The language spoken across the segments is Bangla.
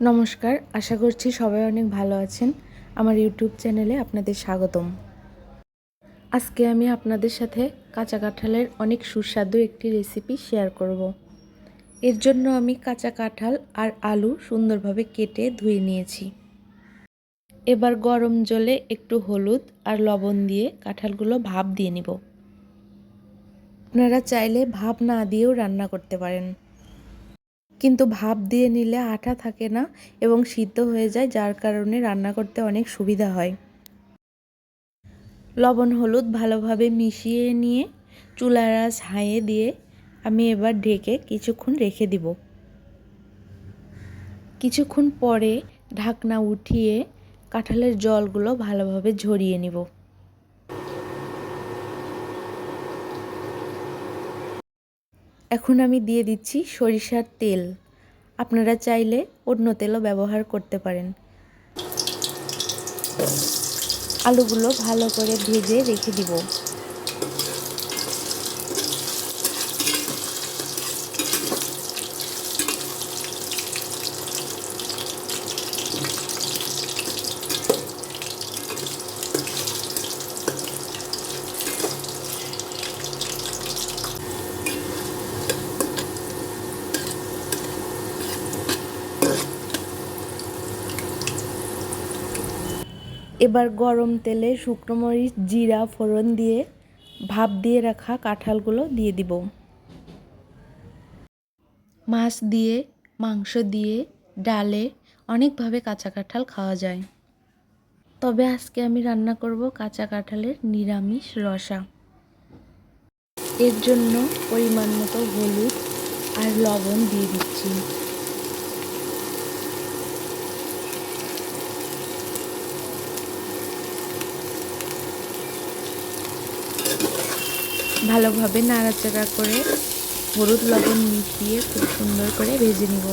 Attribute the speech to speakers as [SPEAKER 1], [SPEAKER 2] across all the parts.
[SPEAKER 1] নমস্কার, আশা করছি সবাই অনেক ভালো আছেন। আমার ইউটিউব চ্যানেলে আপনাদের স্বাগতম। আজকে আমি আপনাদের সাথে কাঁচা কাঁঠালের অনেক সুস্বাদু একটি রেসিপি শেয়ার করব। এর জন্য আমি কাঁচা কাঁঠাল আর আলু সুন্দরভাবে কেটে ধুয়ে নিয়েছি। এবার গরম জলে একটু হলুদ আর লবণ দিয়ে কাঁঠালগুলো ভাপ দিয়ে নিব। আপনারা চাইলে ভাপ না দিয়েও রান্না করতে পারেন। কিন্তু ভাপ দিয়ে নিলে আঠা থাকে না এবং সিদ্ধ হয়ে যায়, যার কারণে রান্না করতে অনেক সুবিধা হয়। লবণ, হলুদ ভালোভাবে মিশিয়ে নিয়ে চুলার আঁচ হাইয়ে দিয়ে আমি এবার ঢেকে কিছুক্ষণ রেখে দিব। কিছুক্ষণ পরে ঢাকনা উঠিয়ে কাঁঠালের জলগুলো ভালোভাবে ঝরিয়ে নিব। এখন আমি দিয়ে দিচ্ছি সরিষার তেল। আপনারা চাইলে অন্য তেলও ব্যবহার করতে পারেন। আলুগুলো ভালো করে ভেজে রেখে দিব। এবার গরম তেলে শুকনো মরিচ, জিরা, ফোড়ন দিয়ে ভাপ দিয়ে রাখা কাঁঠালগুলো দিয়ে দিব। মাছ দিয়ে, মাংস দিয়ে, ডালে অনেকভাবে কাঁচা কাঁঠাল খাওয়া যায়। তবে আজকে আমি রান্না করব কাঁচা কাঁঠালের নিরামিষ রসা। এর জন্য পরিমাণ মতো হলুদ আর লবণ দিয়ে দিচ্ছি। ভালোভাবে নাড়াচাড়া করে হলুদ লবণ মিশিয়ে খুব সুন্দর করে ভেজে নিব।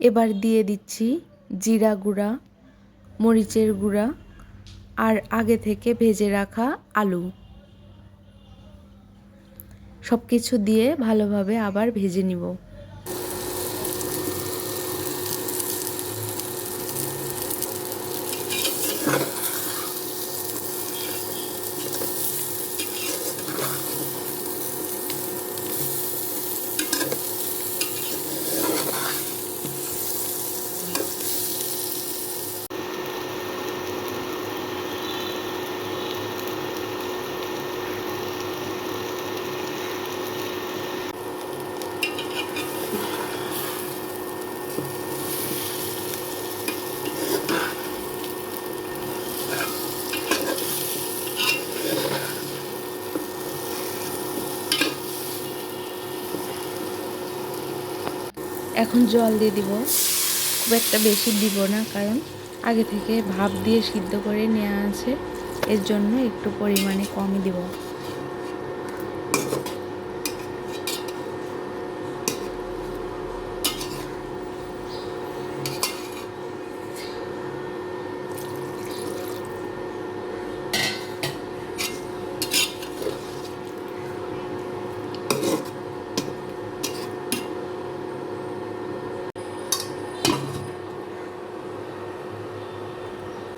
[SPEAKER 1] এবার দিয়ে দিচ্ছি জিরা গুঁড়া, মরিচের গুঁড়া আর আগে থেকে ভেজে রাখা আলু। সব কিছু দিয়ে ভালোভাবে আবার ভেজে নিব। এখন জল দিয়ে দিব। খুব একটা বেশি দিব না, কারণ আগে থেকে ভাপ দিয়ে সিদ্ধ করে নেওয়া আছে। এর জন্য একটু পরিমাণে কমই দিব।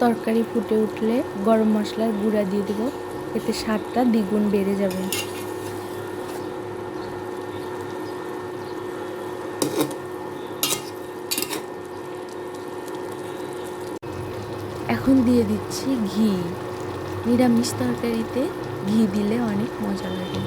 [SPEAKER 1] তরকারি ফুটে উঠলে গরম মশলার গুঁড়া দিয়ে দেবো। এতে স্বাদটা দ্বিগুণ বেড়ে যাবে। এখন দিয়ে দিচ্ছি ঘি। নিরামিষ তরকারিতে ঘি দিলে অনেক মজা লাগে।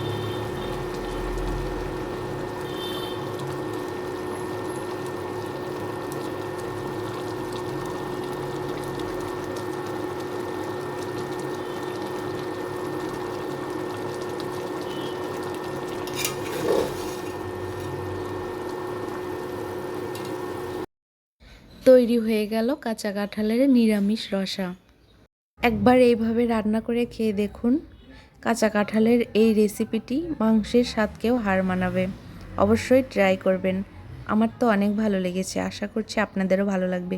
[SPEAKER 1] তৈরি হয়ে গেল কাঁচা কাঁঠালের নিরামিষ রসা। একবার এইভাবে রান্না করে খেয়ে দেখুন, কাঁচা কাঁঠালের এই রেসিপিটি মাংসের স্বাদকেও হার মানাবে। অবশ্যই ট্রাই করবেন। আমার তো অনেক ভালো লেগেছে, আশা করছি আপনাদেরও ভালো লাগবে।